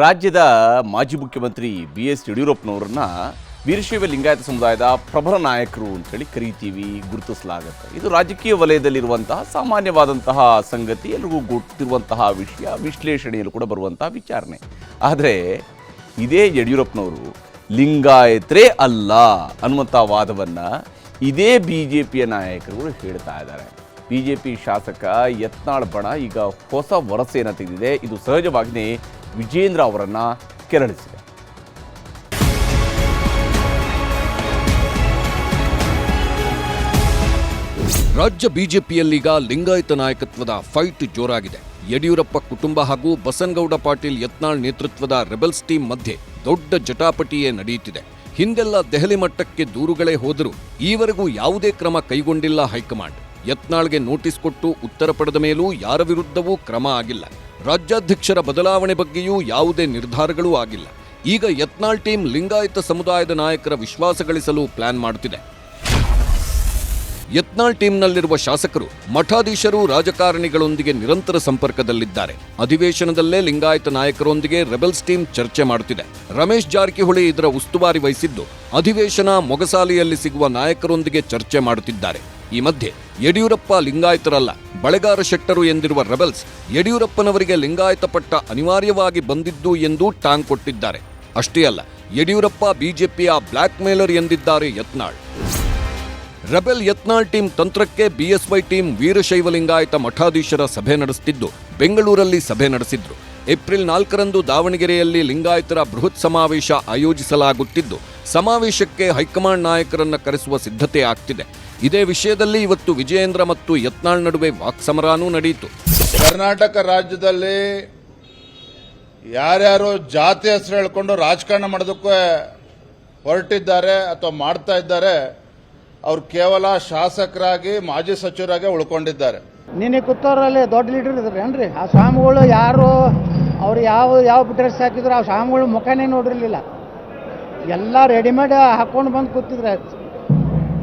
ರಾಜ್ಯದ ಮಾಜಿ ಮುಖ್ಯಮಂತ್ರಿ ಬಿ ಎಸ್ ಯಡಿಯೂರಪ್ಪನವರನ್ನ ವೀರಶೈವ ಲಿಂಗಾಯತ ಸಮುದಾಯದ ಪ್ರಬಲ ನಾಯಕರು ಅಂತೇಳಿ ಕರೀತೀವಿ, ಗುರುತಿಸಲಾಗುತ್ತೆ. ಇದು ರಾಜಕೀಯ ವಲಯದಲ್ಲಿರುವಂತಹ ಸಾಮಾನ್ಯವಾದಂತಹ ಸಂಗತಿ, ಎಲ್ರಿಗೂ ಗೊತ್ತಿರುವಂತಹ ವಿಷಯ, ವಿಶ್ಲೇಷಣೆಯಲ್ಲೂ ಕೂಡ ಬರುವಂತಹ ವಿಚಾರಣೆ. ಆದರೆ ಇದೇ ಯಡಿಯೂರಪ್ಪನವರು ಲಿಂಗಾಯತರೇ ಅಲ್ಲ ಅನ್ನುವಂಥ ವಾದವನ್ನು ಇದೇ ಬಿ ಜೆ ಪಿಯ ನಾಯಕರುಗಳು ಹೇಳ್ತಾ ಇದ್ದಾರೆ. ಬಿ ಜೆ ಪಿ ಶಾಸಕ ಯತ್ನಾಳ್ ಬಣ ಈಗ ಹೊಸ ವರಸೆಯನ್ನು ತೆಗೆದಿದೆ. ಇದು ಸಹಜವಾಗಿಯೇ ವಿಜೇಂದ್ರ ಅವರನ್ನು ಕೆರಳಿಸಿದೆ. ರಾಜ್ಯ ಬಿಜೆಪಿಯಲ್ಲೀಗ ಲಿಂಗಾಯತ ನಾಯಕತ್ವದ ಫೈಟ್ ಜೋರಾಗಿದೆ. ಯಡಿಯೂರಪ್ಪ ಕುಟುಂಬ ಹಾಗೂ ಬಸನಗೌಡ ಪಾಟೀಲ್ ಯತ್ನಾಳ್ ನೇತೃತ್ವದ ರೆಬಲ್ಸ್ ಟೀಮ್ ಮಧ್ಯೆ ದೊಡ್ಡ ಜಟಾಪಟಿಯೇ ನಡೆಯುತ್ತಿದೆ. ಹಿಂದೆಲ್ಲ ದೆಹಲಿ ಮಟ್ಟಕ್ಕೆ ದೂರುಗಳೇ ಹೋದರೂ ಈವರೆಗೂ ಯಾವುದೇ ಕ್ರಮ ಕೈಗೊಂಡಿಲ್ಲ ಹೈಕಮಾಂಡ್. ಯತ್ನಾಳ್ಗೆ ನೋಟಿಸ್ ಕೊಟ್ಟು ಉತ್ತರ ಪಡೆದ ಮೇಲೂ ಯಾರ ವಿರುದ್ಧವೂ ಕ್ರಮ ಆಗಿಲ್ಲ. ರಾಜ್ಯಾಧ್ಯಕ್ಷರ ಬದಲಾವಣೆ ಬಗ್ಗೆಯೂ ಯಾವುದೇ ನಿರ್ಧಾರಗಳೂ ಆಗಿಲ್ಲ. ಈಗ ಯತ್ನಾಳ್ ಟೀಮ್ ಲಿಂಗಾಯತ ಸಮುದಾಯದ ನಾಯಕರ ವಿಶ್ವಾಸ ಗಳಿಸಲು ಪ್ಲಾನ್ ಮಾಡುತ್ತಿದೆ. ಯತ್ನಾಳ್ ಟೀಮ್ನಲ್ಲಿರುವ ಶಾಸಕರು, ಮಠಾಧೀಶರು, ರಾಜಕಾರಣಿಗಳೊಂದಿಗೆ ನಿರಂತರ ಸಂಪರ್ಕದಲ್ಲಿದ್ದಾರೆ. ಅಧಿವೇಶನದಲ್ಲೇ ಲಿಂಗಾಯತ ನಾಯಕರೊಂದಿಗೆ ರೆಬೆಲ್ಸ್ ಟೀಮ್ ಚರ್ಚೆ ಮಾಡುತ್ತಿದೆ. ರಮೇಶ್ ಜಾರಕಿಹೊಳಿ ಇದರ ಉಸ್ತುವಾರಿ ವಹಿಸಿದ್ದು, ಅಧಿವೇಶನ ಮೊಗಸಾಲೆಯಲ್ಲಿ ಸಿಗುವ ನಾಯಕರೊಂದಿಗೆ ಚರ್ಚೆ ಮಾಡುತ್ತಿದ್ದಾರೆ. ಈ ಮಧ್ಯೆ ಯಡಿಯೂರಪ್ಪ ಲಿಂಗಾಯತರಲ್ಲ. ಬಳೆಗಾರ ಶೆಟ್ಟರು ಎಂದಿರುವ ರೆಬೆಲ್ಸ್ ಯಡಿಯೂರಪ್ಪನವರಿಗೆ ಲಿಂಗಾಯತ ಪಟ್ಟ ಅನಿವಾರ್ಯವಾಗಿ ಬಂದಿದ್ದು ಎಂದು ಟಾಂಗ್ ಕೊಟ್ಟಿದ್ದಾರೆ. ಅಷ್ಟೇ ಅಲ್ಲ, ಯಡಿಯೂರಪ್ಪ ಬಿಜೆಪಿಯ ಬ್ಲ್ಯಾಕ್ ಮೇಲರ್ ಎಂದಿದ್ದಾರೆ ಯತ್ನಾಳ್. ರೆಬೆಲ್ ಯತ್ನಾಳ್ ಟೀಮ್ ತಂತ್ರಕ್ಕೆ ಬಿಎಸ್ವೈ ಟೀಮ್ ವೀರಶೈವ ಲಿಂಗಾಯತ ಮಠಾಧೀಶರ ಸಭೆ ನಡೆಸುತ್ತಿದ್ದು ಬೆಂಗಳೂರಲ್ಲಿ ಸಭೆ ನಡೆಸಿದ್ರು. ಏಪ್ರಿಲ್ ನಾಲ್ಕರಂದು ದಾವಣಗೆರೆಯಲ್ಲಿ ಲಿಂಗಾಯತರ ಬೃಹತ್ ಸಮಾವೇಶ ಆಯೋಜಿಸಲಾಗುತ್ತಿದ್ದು ಸಮಾವೇಶಕ್ಕೆ ಹೈಕಮಾಂಡ್ ನಾಯಕರನ್ನು ಕರೆಸುವ ಸಿದ್ಧತೆ ಆಗ್ತಿದೆ. ಇದೇ ವಿಷಯದಲ್ಲಿ ಇವತ್ತು ವಿಜಯೇಂದ್ರ ಮತ್ತು ಯತ್ನಾಳ್ ನಡುವೆ ವಾಕ್ಸಮರಾನೂ ನಡೆಯಿತು. ಕರ್ನಾಟಕ ರಾಜ್ಯದಲ್ಲಿ ಯಾರ್ಯಾರು ಜಾತಿ ಹೆಸರು ಹೇಳ್ಕೊಂಡು ರಾಜಕಾರಣ ಮಾಡೋದಕ್ಕೆ ಹೊರಟಿದ್ದಾರೆ ಅಥವಾ ಮಾಡ್ತಾ ಇದ್ದಾರೆ ಅವರು ಕೇವಲ ಶಾಸಕರಾಗಿ ಮಾಜಿ ಸಚಿವರಾಗಿ ಉಳ್ಕೊಂಡಿದ್ದಾರೆ. ನಿನ್ನೆ ಕೂತವ್ರಲ್ಲಿ ದೊಡ್ಡ ಲೀಡರ್ ಇದ್ರೇನ್ರಿ ಆ ಸ್ವಾಮಿಗಳು ಯಾರು ಅವ್ರು ಯಾವ ಯಾವ ಡ್ರೆಸ್ ಹಾಕಿದ್ರು ಆ ಸ್ವಾಮಿಗಳು ಮುಖನೇ ನೋಡಿರ್ಲಿಲ್ಲ. ಎಲ್ಲ ರೆಡಿಮೇಡ್ ಹಾಕೊಂಡು ಬಂದು ಕೂತಿದ್ರು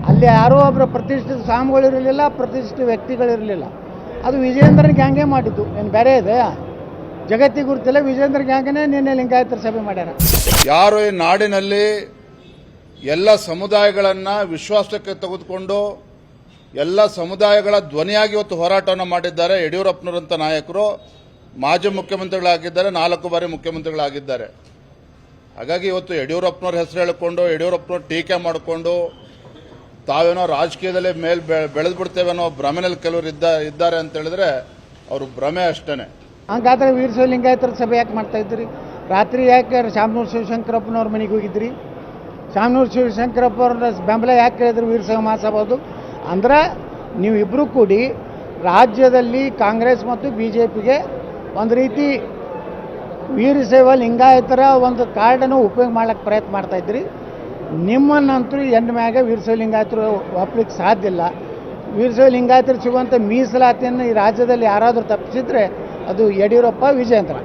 ಅಲ್ಲಿ ಯಾರೋ ಒಬ್ಬರು ಪ್ರತಿಷ್ಠಿತ ಸ್ವಾಮಿಗಳು ಇರಲಿಲ್ಲ, ಪ್ರತಿಷ್ಠಿತ ವ್ಯಕ್ತಿಗಳಿರಲಿಲ್ಲ ಅದು ವಿಜಯೇಂದ್ರನ ಗ್ಯಾಂಗೇ ಮಾಡಿದ್ದು. ಏನು ಬೇರೆ ಇದೆ. ಜಗತ್ತಿಗೆ ಗುರುತಿಲ್ಲ, ವಿಜಯೇಂದ್ರ ಗ್ಯಾಂಗನೇ ನಿನ್ನೆ ಲಿಂಗಾಯತರ ಸಭೆ ಮಾಡ್ಯಾರ. ಯಾರು ಈ ನಾಡಿನಲ್ಲಿ ಎಲ್ಲ ಸಮುದಾಯಗಳನ್ನು ವಿಶ್ವಾಸಕ್ಕೆ ತೆಗೆದುಕೊಂಡು ಎಲ್ಲ ಸಮುದಾಯಗಳ ಧ್ವನಿಯಾಗಿ ಇವತ್ತು ಹೋರಾಟವನ್ನು ಮಾಡಿದ್ದಾರೆ. ಯಡಿಯೂರಪ್ಪನವರಂಥ ನಾಯಕರು, ಮಾಜಿ ಮುಖ್ಯಮಂತ್ರಿಗಳಾಗಿದ್ದಾರೆ, ನಾಲ್ಕು ಬಾರಿ ಮುಖ್ಯಮಂತ್ರಿಗಳಾಗಿದ್ದಾರೆ. ಹಾಗಾಗಿ ಇವತ್ತು ಯಡಿಯೂರಪ್ಪನವ್ರ ಹೆಸರು ಹೇಳಿಕೊಂಡು, ಯಡಿಯೂರಪ್ಪನವ್ರ ಟೀಕೆ ಮಾಡಿಕೊಂಡು, ತಾವೇನೋ ರಾಜಕೀಯದಲ್ಲಿ ಮೇಲ್ ಬೆಳೆದು ಅನ್ನೋ ಭ್ರಮೆನಲ್ಲಿ ಕೆಲವರು ಇದ್ದ, ಇದ್ದಾರೆ ಅಂತ ಹೇಳಿದ್ರೆ ಅವರು ಭ್ರಮೆ ಅಷ್ಟೇ ಹಂಗಾದ್ರೆ ವೀರಶೈವ ಲಿಂಗಾಯತರ ಸಭೆ ಯಾಕೆ ಮಾಡ್ತಾ ಇದ್ರಿ ರಾತ್ರಿ ಯಾಕೆ ಶಾಮನೂರು ಶಿವಶಂಕರಪ್ಪನವ್ರ ಮನೆಗೆ ಹೋಗಿದ್ರಿ ಶಾಮನೂರು ಶಿವಶಂಕರಪ್ಪ ಬೆಂಬಲ ಯಾಕೆ ಕೇಳಿದ್ರು ವೀರಶೈವ ಮಹಾಸಭಾದು ಅಂದ್ರೆ ನೀವು ಇಬ್ಬರು ಕೂಡಿ ರಾಜ್ಯದಲ್ಲಿ ಕಾಂಗ್ರೆಸ್ ಮತ್ತು ಬಿ ಜೆ ಪಿಗೆ ಒಂದು ರೀತಿ ವೀರಶೈವ ಲಿಂಗಾಯತರ ಒಂದು ಕಾರ್ಡನ್ನು ಉಪಯೋಗ ಮಾಡೋಕ್ಕೆ ಪ್ರಯತ್ನ ಮಾಡ್ತಾ ಇದ್ರಿ ನಿಮ್ಮನ್ನಂತೂ ಎಂಡ್ ಮ್ಯಾಗ ವೀರಶೈವ ಲಿಂಗಾಯತರು ಒಪ್ಲಿಕ್ಕೆ ಸಾಧ್ಯ ಇಲ್ಲ. ವೀರಶೈವ ಲಿಂಗಾಯತರು ಸಿಗುವಂಥ ಮೀಸಲಾತಿಯನ್ನು ಈ ರಾಜ್ಯದಲ್ಲಿ ಯಾರಾದರೂ ತಪ್ಪಿಸಿದ್ರೆ ಅದು ಯಡಿಯೂರಪ್ಪ, ವಿಜಯೇಂದ್ರ.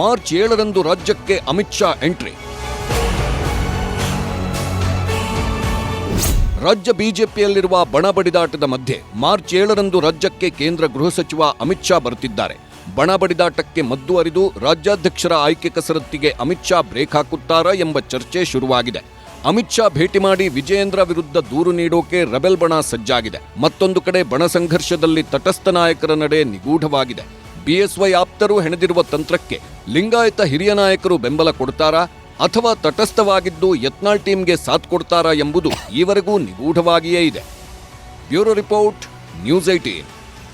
ಮಾರ್ಚ್ ಏಳರಂದು ರಾಜ್ಯಕ್ಕೆ ಅಮಿತ್ ಶಾ ಎಂಟ್ರಿ. ರಾಜ್ಯ ಬಿಜೆಪಿಯಲ್ಲಿರುವ ಬಣ ಬಡಿದಾಟದ ಮಧ್ಯೆ ಮಾರ್ಚ್ ಏಳರಂದು ರಾಜ್ಯಕ್ಕೆ ಕೇಂದ್ರ ಗೃಹ ಸಚಿವ ಅಮಿತ್ ಶಾ ಬರುತ್ತಿದ್ದಾರೆ. ಬಣ ಬಡಿದಾಟಕ್ಕೆ ಮದ್ದು ಅರಿದು ರಾಜ್ಯಾಧ್ಯಕ್ಷರ ಆಯ್ಕೆ ಕಸರತ್ತಿಗೆ ಅಮಿತ್ ಶಾ ಬ್ರೇಕ್ ಹಾಕುತ್ತಾರಾ ಎಂಬ ಚರ್ಚೆ ಶುರುವಾಗಿದೆ. ಅಮಿತ್ ಶಾ ಭೇಟಿ ಮಾಡಿ ವಿಜಯೇಂದ್ರ ವಿರುದ್ಧ ದೂರು ನೀಡೋಕೆ ರಬೆಲ್ ಬಣ ಸಜ್ಜಾಗಿದೆ. ಮತ್ತೊಂದು ಕಡೆ ಬಣ ಸಂಘರ್ಷದಲ್ಲಿ ತಟಸ್ಥ ನಾಯಕರ ನಡೆ ನಿಗೂಢವಾಗಿದೆ. ಬಿಎಸ್ವೈ ಆಪ್ತರು ಹೆಣೆದಿರುವ ತಂತ್ರಕ್ಕೆ ಲಿಂಗಾಯತ ಹಿರಿಯ ನಾಯಕರು ಬೆಂಬಲ ಕೊಡ್ತಾರಾ? ಅಥವಾ ತಟಸ್ಥವಾಗಿದ್ದು ಯತ್ನಾಳ್ ಟೀಮ್ಗೆ ಸಾಥ್ ಕೊಡ್ತಾರಾ ಎಂಬುದು ಈವರೆಗೂ ನಿಗೂಢವಾಗಿಯೇ ಇದೆ. Bureau report, news eighteen